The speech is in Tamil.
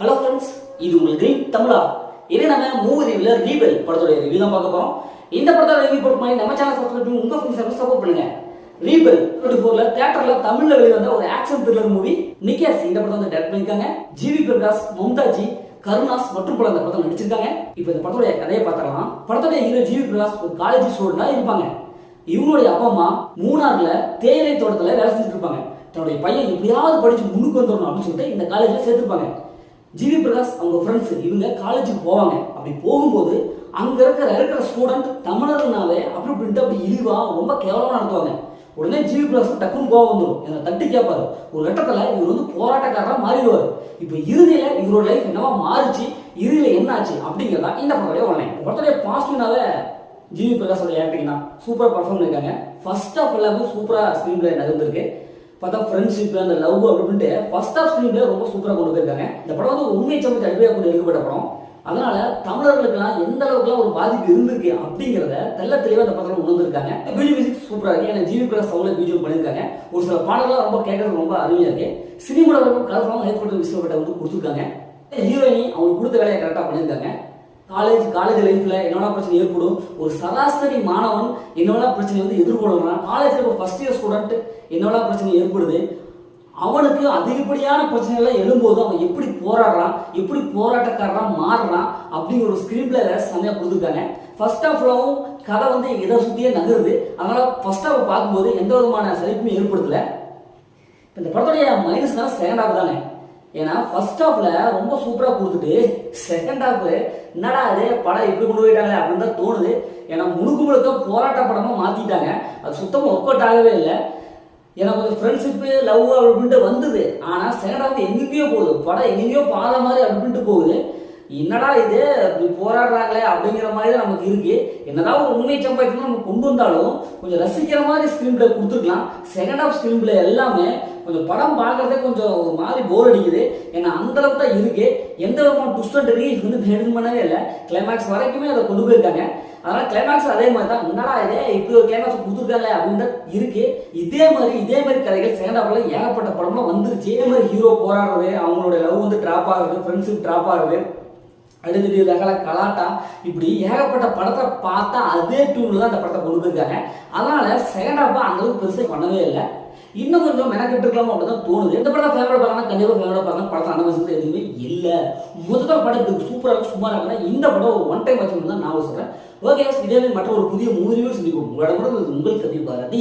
ஹலோ ஃப்ரெண்ட்ஸ் இது உங்கள் கிரீன் தமிழா. இதே நம்ம மூவி ரீபெல் படத்தோட ரிவ்யூ தான் பார்க்க போகிறோம் இந்த படத்தோட ரிவ்யூ போட்டு மாதிரி நம்ம சேனல் சப்ஸ்கிரைப் பண்ணி உங்கள் ஃப்ரெண்ட்ஸ் சப்போர்ட் பண்ணுங்க. ரீபெல் டுவெண்ட்டி ஃபோர்ல தமிழில் தமிழ்ல வெளிவந்த ஒரு ஆக்ஷன் த்ரில்லர் மூவி நிக்கியாஸ் இந்த படத்தை வந்து டேரக்ட் பண்ணிருக்காங்க ஜிவி பிரகாஷ் மும்தாஜி கருணாஸ் மற்றும் பல இந்த படத்தில் நடிச்சிருக்காங்க. இப்போ இந்த படத்தோட கதையை பார்த்துக்கலாம் படத்தோட ஹீரோ ஜிவி பிரகாஷ் ஒரு காலேஜ் ஸ்டூடெண்டாக இருப்பாங்க. இவங்களுடைய அப்பா அம்மா மூணார்ல தேயிலை தோட்டத்தில் வேலை செஞ்சுட்டு இருப்பாங்க. தன்னுடைய பையன் எப்படியாவது படிச்சு முன்னுக்கு வந்துடணும் அப்படின்னு சொல்லிட்டு இந்த காலேஜில் சேர்த்துருப்பாங்க. ஜிவி பிரகாஷ் அவங்க ஃப்ரெண்ட்ஸ் இவங்க காலேஜுக்கு போவாங்க. அப்படி போகும்போது அங்கே இருக்கிற இருக்கிற ஸ்டூடெண்ட் தமிழர்னாலே அப்படி இப்படின்ட்டு அப்படி இழிவா ரொம்ப கேவலமாக நடத்துவாங்க. உடனே ஜிவி பிரகாஷ் டக்குன்னு கோவம் வந்துடும் என்னை தட்டி கேட்பாரு ஒரு கட்டத்தில் இவர் வந்து போராட்டக்காரராக மாறிடுவார். இப்போ இறுதியில் இவரோட லைஃப் என்னவா மாறிச்சு இறுதியில் என்ன ஆச்சு அப்படிங்கிறதா இந்த படத்துடைய ஒன்றே படத்துடைய பாசிட்டிவ்னாவே ஜிவி பிரகாஷோட ஆக்டிங் தான். சூப்பராக பர்ஃபார்ம் பண்ணியிருக்காங்க ஃபர்ஸ்ட் ஆஃப் எல்லாமே சூப்பராக ஸ்க்ரீன் பிளே நகர்ந்துருக்கு. பார்த்தா ஃப்ரெண்ட்ஷிப் அந்த லவ் அப்படின்ட்டு ஃபர்ஸ்ட் ஆஃப் ஸ்க்ரீன்ல ரொம்ப சூப்பராக கொண்டு போயிருக்காங்க. இந்த படம் வந்து உண்மை சம்பவத்தை அடிப்படையாக கொண்டு எடுக்கப்பட்ட படம். அதனால தமிழர்களுக்கெல்லாம் எந்த அளவுக்குலாம் ஒரு பாதிப்பு இருந்திருக்கு அப்படிங்கிறத தெல்ல தெளிவாக அந்த படத்தில் உணர்ந்திருக்காங்க. வீடியோ மியூசிக் சூப்பராக இருக்கு. ஏன்னா ஜிவி பிரகாஷ் அவங்களே வீடியோ பண்ணியிருக்காங்க. ஒரு சில பாடல்கள் ரொம்ப கேட்கறது ரொம்ப அருமையாக இருக்கு. சினிமாவில் கலர்ஃபுல்லாக ஏற்பட்ட விஷயப்பட்ட வந்து கொடுத்துருக்காங்க. ஹீரோயினி அவங்களுக்கு கொடுத்த வேலையை கரெக்டாக பண்ணியிருக்காங்க. காலேஜ் காலேஜ் லைஃப்ல என்னென்ன பிரச்சனை ஏற்படும். ஒரு சராசரி மாணவன் என்னென்ன பிரச்சனை வந்து எதிர்கொள்ளலாம் காலேஜில் இப்போ ஃபர்ஸ்ட் இயர் ஸ்டூடெண்ட் என்னெல்லாம் பிரச்சனை ஏற்படுது? அவனுக்கு அதிகப்படியான பிரச்சனைகள்லாம் எழும்போது அவன் எப்படி போராடுறான் எப்படி போராட்டக்காரனா மாறுறான் அப்படிங்கிற ஒரு ஸ்கிரீன் பிளே செம்மையாக கொடுத்துருக்காங்க. ஃபர்ஸ்ட் ஆஃப்லாவும் கதை வந்து இதை சுற்றியே நகருது. அதனால் ஃபர்ஸ்ட் ஆஃப் பார்க்கும்போது எந்த விதமான சலிப்புமே ஏற்படுத்தலை. இந்த படத்துடைய மைனஸ்னா செகண்ட் ஆஃப் தானே. ஏன்னா ஃபர்ஸ்ட் ஹாஃப்ல ரொம்ப சூப்பராக கொடுத்துட்டு செகண்ட் ஹாஃப் என்னடா அது படம் எப்படி கொண்டு போயிட்டாங்க அப்படின்னு தான் தோணுது. ஏன்னா முழுக்க முழுக்க போராட்ட படமாக மாற்றிட்டாங்க அது சுத்தமாக ஒர்க் அவுட் ஆகவே இல்லை. எனக்கு கொஞ்சம் ஃப்ரெண்ட்ஷிப்பு லவ் அப்படின்ட்டு வந்தது. ஆனால் செகண்ட் ஹாஃப் எங்கேயோ போகுது. படம் எங்கேயோ பாத மாதிரி அப்படின்ட்டு போகுது. என்னடா இது? இப்படி போராடுறாங்களே அப்படிங்கிற மாதிரி தான் நமக்கு இருக்கு. என்னதான் ஒரு உண்மை சம்பாதிக்கணும் நம்ம கொண்டு வந்தாலும் கொஞ்சம் ரசிக்கிற மாதிரி ஸ்க்ரீன் பிளே கொடுத்துருக்கலாம். செகண்ட் ஹாஃப் ஸ்க்ரீன் பிளே எல்லாமே கொஞ்சம் படம் பார்க்கறதே கொஞ்சம் ஒரு மாதிரி போர் அடிக்குது. ஏன்னா அந்த அளவுக்கு தான் இருக்கு. எந்த விதமான ட்விஸ்ட் அண்ட் ரீச் வந்து ஹெட் பண்ணவே இல்லை. கிளைமேக்ஸ் வரைக்குமே அதை கொண்டு போயிருக்காங்க. அதனால கிளைமேக்ஸ் அதே மாதிரி தான். என்னடா இதே? இப்படி ஒரு கிளைமேக்ஸ் கொடுத்துருக்காங்க அப்படின்னு இருக்கு. இதே மாதிரி இதே மாதிரி கதைகள் செகண்ட் ஹாஃப்ல ஏகப்பட்ட படம்லாம் வந்துருச்சு. இதே மாதிரி ஹீரோ போராடுறது அவங்களோட லவ் வந்து ட்ராப் ஆகுறது ஃப்ரெண்ட்ஷிப் ட்ராப் ஆகுது. அடுத்தது ரகல கலாட்டா. இப்படி ஏகப்பட்ட படத்தை பார்த்தா அதே டூனில் தான் அந்த படத்தை கொண்டு போயிருக்காங்க. அதனால செகண்ட் ஹாஃபாக அந்தளவுக்கு பெருசாக பண்ணவே இல்லை. இன்னும் கொஞ்சம் மெனக்கெட்டு இருக்கலாம் அப்படின்னு தான் தோணுது எந்த படம் ஃபேமிலியோட பார்க்கலாம் கண்டிப்பாக ஃபேமிலியோட பார்க்கலாம் படத்தை அனுபவிச்சது எதுவுமே இல்லை. முதல் படம் இப்படி சூப்பராக சும்மா இருக்குன்னா இந்த படம் ஒன் டைம் வச்சுக்கணும் தான் நான் சொல்கிறேன் ஓகே இதே மாதிரி மற்ற ஒரு புதிய மூவியும் சந்திக்கும் உங்களோட கூட உங்களுக்கு கண்டிப்பாக